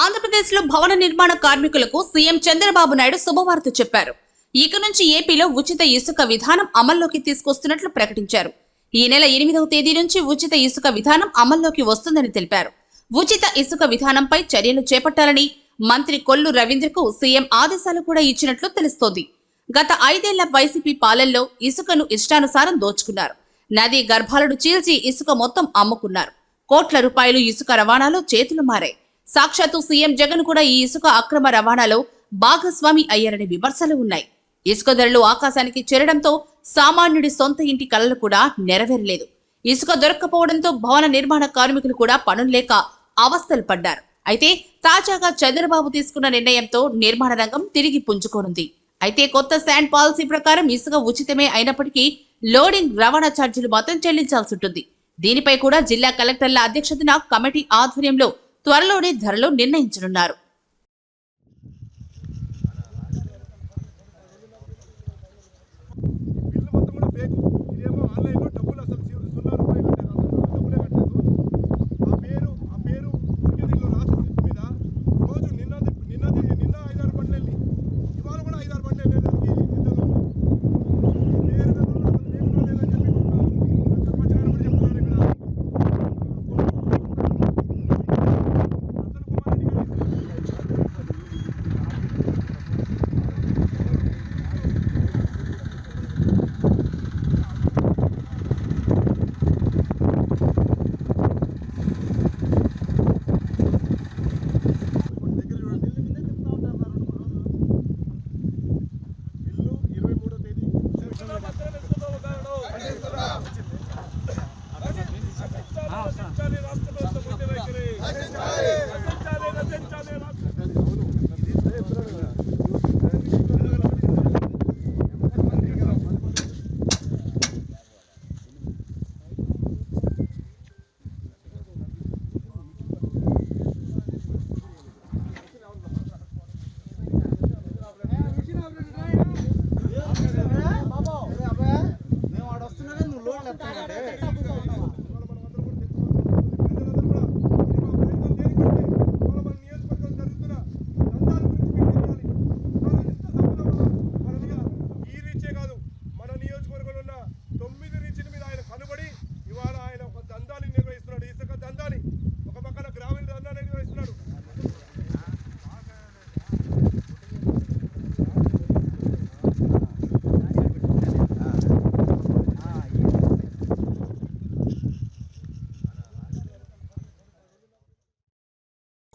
ఆంధ్రప్రదేశ్లో భవన నిర్మాణ కార్మికులకు సీఎం చంద్రబాబు నాయుడు శుభవార్త చెప్పారు. ఇక నుంచి ఏపీలో ఉచిత ఇసుక విధానం అమల్లోకి తీసుకొస్తున్నట్లు ప్రకటించారు. ఈ నెల ఎనిమిదవ తేదీ నుంచి ఉచిత ఇసుక విధానం అమల్లోకి వస్తుందని తెలిపారు. ఉచిత ఇసుక విధానంపై చర్యలు చేపట్టాలని మంత్రి కొల్లు రవీంద్రకు సీఎం ఆదేశాలు కూడా ఇచ్చినట్లు తెలుస్తోంది. గత ఐదేళ్ళ వైసీపీ పాలనలో ఇసుకను ఇష్టానుసారం దోచుకున్నారు. నదీ గర్భాలను చీల్చి ఇసుక మొత్తం అమ్ముకున్నారు. కోట్ల రూపాయలు ఇసుక రవాణాలో చేతులు మారాయి. సాక్షాత్తు సీఎం జగన్ కూడా ఈ ఇసుక అక్రమ రవాణాలో భాగస్వామి అయ్యారనే విమర్శలు ఉన్నాయి. ఇసుక ధరలు ఆకాశానికి చేరడంతో సామాన్యుడి సొంత ఇంటి కలలు కూడా నెరవేరలేదు. ఇసుక దొరక్కపోవడంతో భవన నిర్మాణ కార్మికులు కూడా పనులు లేక అవస్థలు పడ్డారు. అయితే తాజాగా చంద్రబాబు తీసుకున్న నిర్ణయంతో నిర్మాణ రంగం తిరిగి పుంజుకోనుంది. అయితే కొత్త శాండ్ పాలసీ ప్రకారం ఇసుక ఉచితమే అయినప్పటికీ లోడింగ్ రవాణా ఛార్జీలు మాత్రం చెల్లించాల్సి ఉంటుంది. దీనిపై కూడా జిల్లా కలెక్టర్ల అధ్యక్షతన కమిటీ ఆధ్వర్యంలో త్వరలోనే ధరలు నిర్ణయించనున్నారు. ఈ